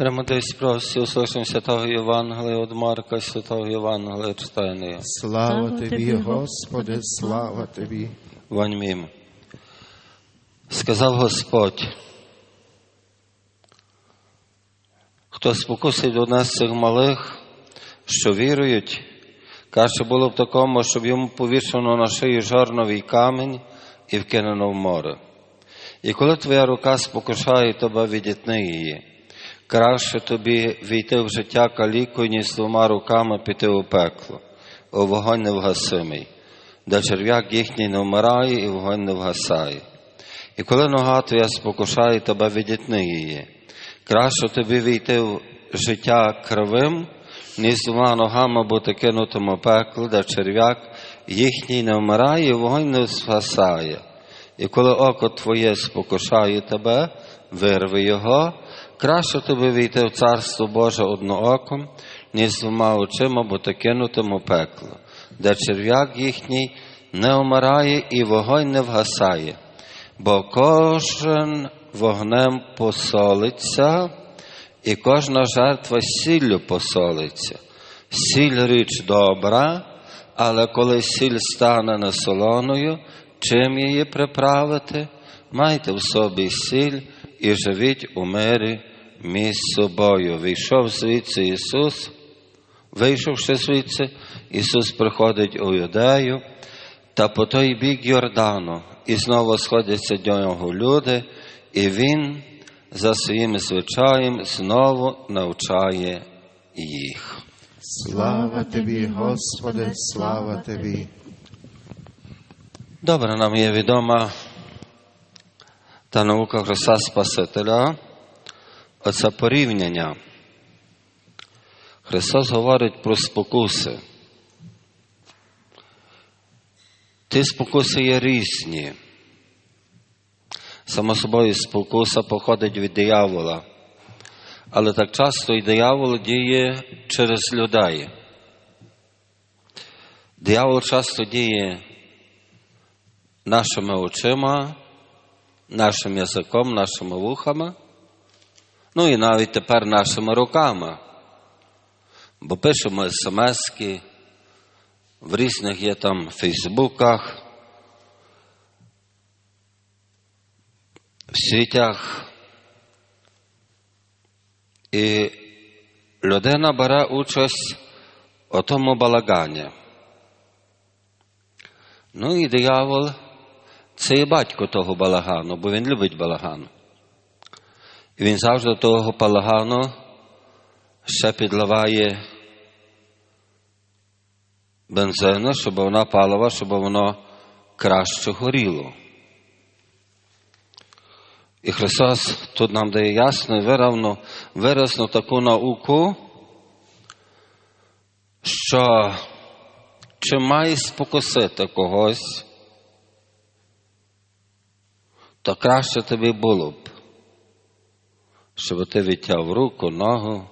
Премудрість прості, услышим Святого Євангелія від Марка, Святого Євангелія читання. Слава Тобі, Господи, слава Тобі. Ваньмім. Сказав Господь, хто спокусить до нас цих малих, що вірують, каже, було б такому, щоб йому повішено на шиї жорновий камінь і вкинено в море. І коли твоя рука спокушає тебе, відітни її. Краще тобі війти в життя калікою, ніж двома руками піти у пекло, у вогонь невгасимий, де черв'як їхній не вмирає і вогонь не вгасає. І коли нога твоя спокушає тебе, відітни її. Краще тобі війти в життя кривим, ніж двома ногами бути кинутим у пекло, де черв'як їхній не вмирає і вогонь не згасає. І коли око твоє спокушає тебе, вирви його, краще тобі війти в царство Боже однооком, ніж двома очима бути кинутим у пекло, де черв'як їхній не вмирає і вогонь не вгасає, бо кожен вогнем посолиться, і кожна жертва сіллю посолиться. Сіль річ добра, але коли сіль стане насолоною, чим її приправити, майте в собі сіль і живіть у мирі між собою. Вийшов звідси Ісус, вийшовши звідси, Ісус приходить у Юдею, та по той бік Йордану, і знову сходяться до нього люди, і Він за своїм звичаєм знову навчає їх. Слава Тобі, Господи, слава Тобі. Добре, нам є відома та наука Христа Спасителя, оце порівняння. Христос говорить про спокуси. Ті спокуси є різні. Само собою спокуса походить від диявола. Але так часто і диявол діє через людей. Диявол часто діє нашими очима, нашим язиком, нашими вухами, ну і навіть тепер нашими руками. Бо пишемо смски, в різних є там фейсбуках, в сітях. І людина бере участь у тому балагані. Ну і диявол це є батько того балагану, бо він любить балаган. Він завжди того балагану ще підливає бензину, щоб вона палива, щоб воно краще горіло. І Христос тут нам дає ясно і виравно, виразно таку науку, що чи має спокусити когось, то краще тобі було б, щоб ти відтяв руку, ногу,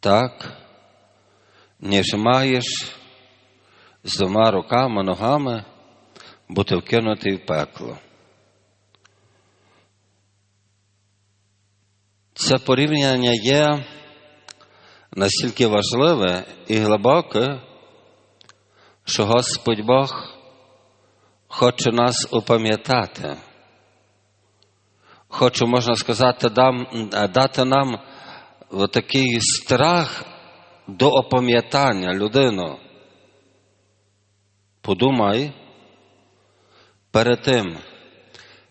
так, ніж маєш з двома руками, ногами бути вкинутий в пекло. Це порівняння є настільки важливе і глибоке, що Господь Бог хоче нас упам'ятати. Хоче, можна сказати, дам, дати нам такий страх до опам'ятання людину. Подумай перед тим,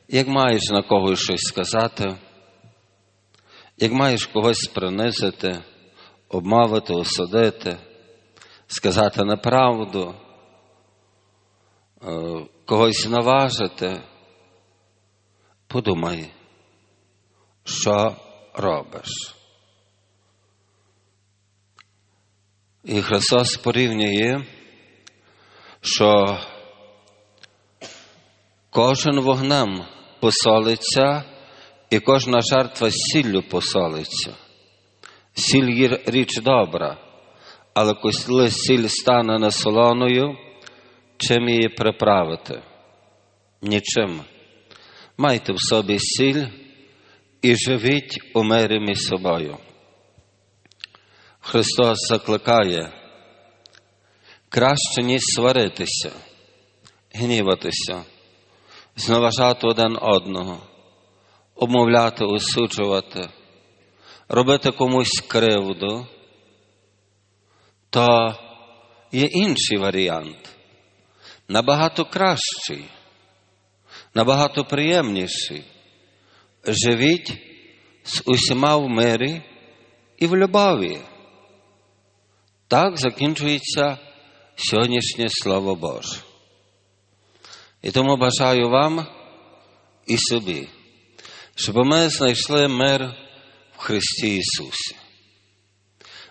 як маєш на когось щось сказати, як маєш когось принизити, обмовити, осудити, сказати неправду, когось наважити, подумай, що робиш. І Христос порівнює, що кожен вогнем посолиться, і кожна жертва сіллю посолиться. Сіль є річ добра, але коли сіль стане насолоною, чим її приправити? Нічим. Майте в собі сіль і живіть у мирі між собою. Христос закликає краще, ніж сваритися, гніватися, зневажати один одного, обмовляти, осуджувати, робити комусь кривду, то є інший варіант, набагато кращий, набагато приємніший. Живіть з усіма в мирі і в любові. Так закінчується сьогоднішнє Слово Боже. І тому бажаю вам і собі, щоб ми знайшли мир в Христі Ісусі,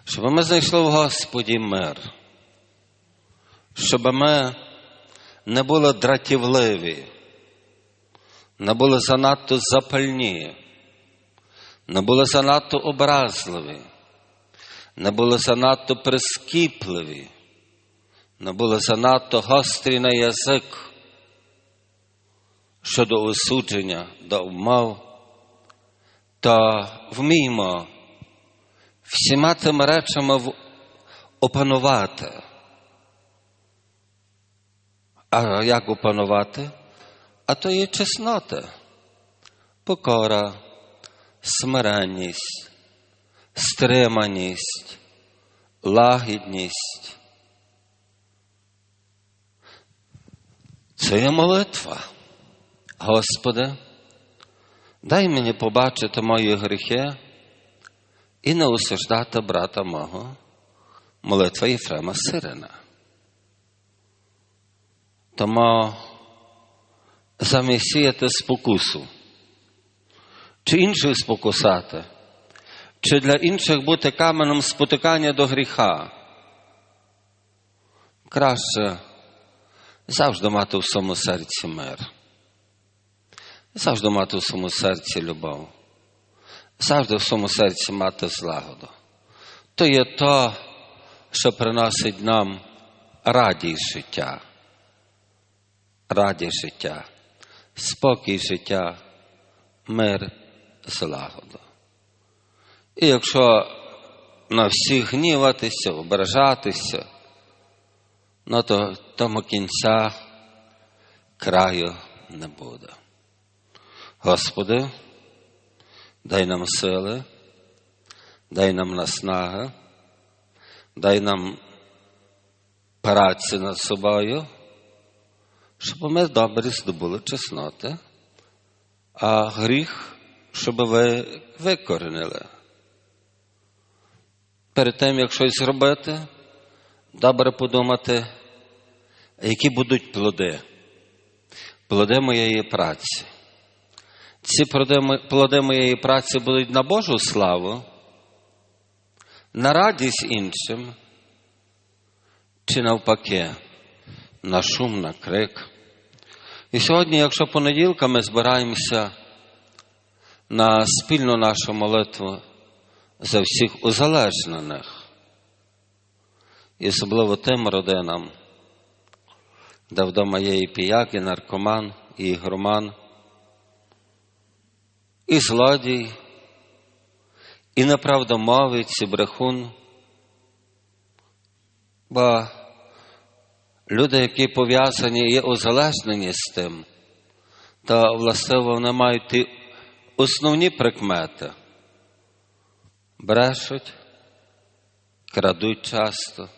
щоб ми знайшли в Господі мир, щоб ми не були дратівливі, не були занадто запальні, не були занадто образливі, не були занадто прискіпливі, не були занадто гострі на язик щодо осудження до умов, то вміємо всіма тими речами опанувати. А як опанувати? А то є чеснота, покора, смиренність, стриманість, лагідність. Це є молитва. Господи, дай мені побачити мої гріхи і не осуждати брата мого. Молитва Єфрема Сирина. Тому замість сіяти спокусу, чи інших спокусати, чи для інших бути каменем спотикання до гріха. Краще завжди мати в своєму серці мир, завжди мати в своєму серці любов, завжди в своєму серці мати злагоду. То є то, що приносить нам радість життя, радість життя, спокій життя, мир, злагоду. І якщо на всіх гніватися, ображатися, ну то тому кінця краю не буде. Господи, дай нам сили, дай нам наснаги, дай нам праці над собою, щоб ми добре здобули чесноти, а гріх, щоб ви викоренили. Перед тим, як щось зробити, добре подумати, які будуть плоди, плоди моєї праці. Ці плоди моєї праці будуть на Божу славу, на радість іншим, чи навпаки, на шум, на крик. І сьогодні, якщо понеділка ми збираємося на спільну нашу молитву за всіх узалежнених, і особливо тим родинам, де вдома є і піяк, і наркоман, і ігроман, і злодій, і неправдомовець, і брехун. Люди, які пов'язані, є узалежнені з тим, то властиво вони мають ті основні прикмети. Брешуть, крадуть часто,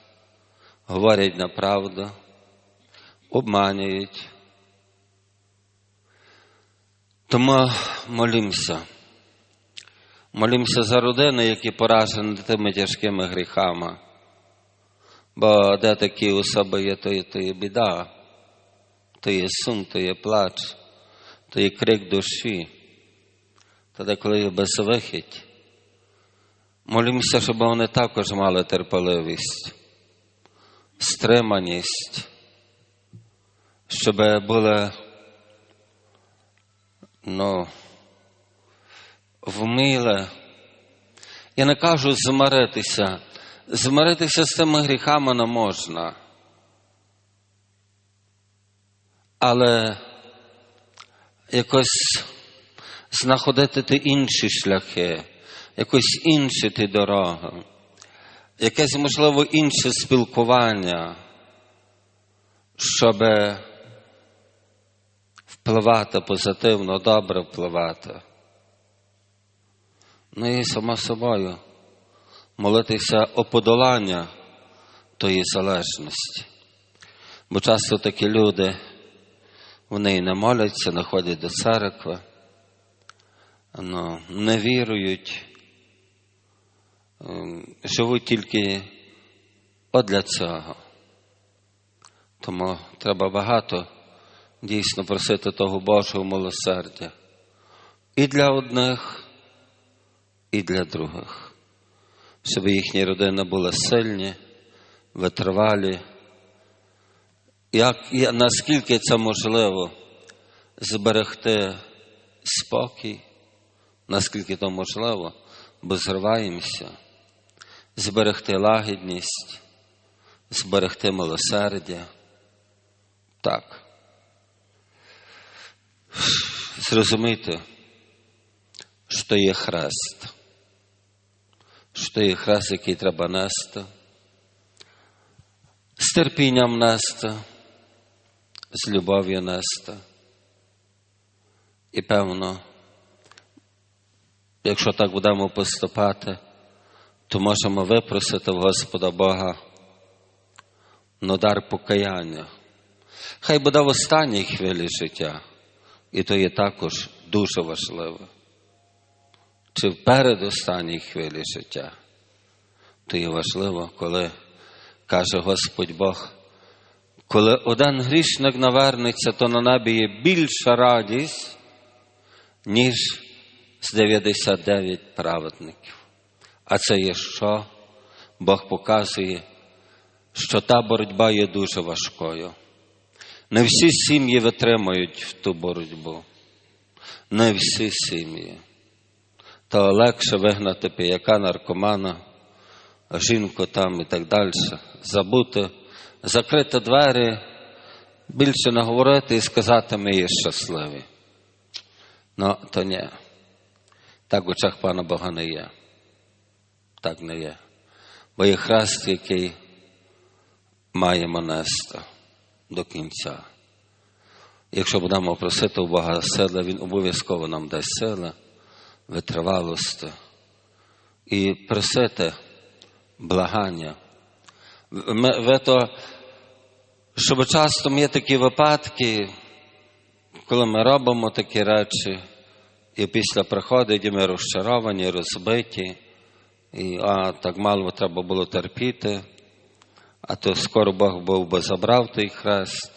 говорять неправду, обманюють. Тому молімося. Молімося за родини, які поражені тими тяжкими гріхами. Бо де такі особи є, то є, то є біда, то є сум, то є плач, то є крик душі. Тоді, коли є безвихідь, молімося, щоб вони також мали терпеливість, стриманість, щоб були ну, вміли. Я не кажу змиритися. Змиритися з тими гріхами не можна. Але якось знаходити ти інші шляхи, якось інші ти дороги, якесь, можливо, інше спілкування, щоб впливати позитивно, добре впливати. Ну і само собою молитися о подолання тої залежності. Бо часто такі люди, вони і не моляться, не ходять до церкви, ну, не вірують, ем, живуть тільки от для цього. Тому треба багато дійсно просити того Божого милосердя і для одних, і для других, щоб їхні родини були сильні, витривалі. Як, наскільки це можливо зберегти спокій, наскільки то можливо, бо зриваємося, зберегти лагідність, зберегти милосердя. Так. Зрозуміти, що є хрест, що хрест, який треба нести, з терпінням нести, з любов'ю нести. І певно, якщо так будемо поступати, то можемо випросити в Господа Бога на дар покаяння. Хай буде в останній хвилі життя, і то є також дуже важливо. Чи в передостанній хвилі життя, то є важливо, коли каже Господь Бог, коли один грішник навернеться, то на небі є більша радість, ніж з 99 праведників. А це є що? Бог показує, що та боротьба є дуже важкою. Не всі сім'ї витримують ту боротьбу. Не всі сім'ї. То легше вигнати пияка, наркомана, жінку там і так далі, забути, закрити двері, більше не говорити і сказати, ми є щасливі. Ну, то ні. Так в очах пана Бога не є. Так не є. Бо є хрест, який маємо нести до кінця. Якщо будемо просити у Бога сили, Він обов'язково нам дасть сили, витривалості і просити благання. Ми, ви то, щоб часто є такі випадки, коли ми робимо такі речі, і після приходить, і ми розчаровані, розбиті, і а, так мало треба було терпіти а то скоро Бог був би забрав той хрест,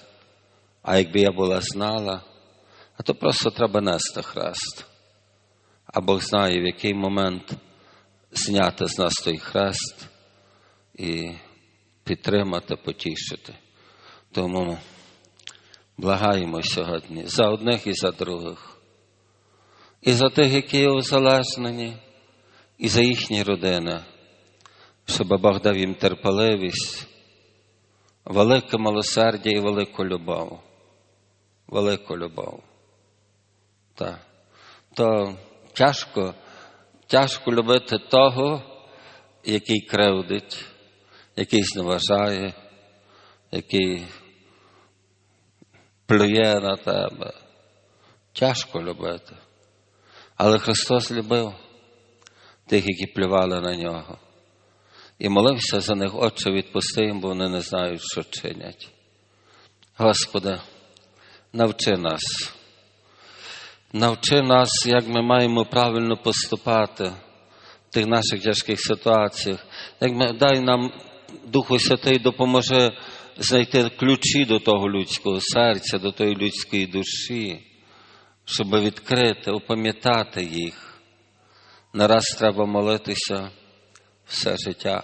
а якби я була знала, а то просто треба нести хрест. А Бог знає, в який момент зняти з нас той хрест і підтримати, потішити. Тому благаємо сьогодні за одних і за других, і за тих, які є узалежнені, і за їхні родини, щоб Бог дав їм терпеливість велике милосердя і велику любов. Велику любов. Так. То тяжко, тяжко любити того, який кривдить, який зневажає, який плює на тебе. Тяжко любити. Але Христос любив тих, які плювали на нього і молився за них, Отче, відпусти їм, бо вони не знають, що чинять. Господи, навчи нас, навчи нас, як ми маємо правильно поступати в тих наших тяжких ситуаціях. Як ми, дай нам, Духу Святий, допоможе знайти ключі до того людського серця, до тої людської душі, щоб відкрити, опам'ятати їх. Не раз треба молитися все життя.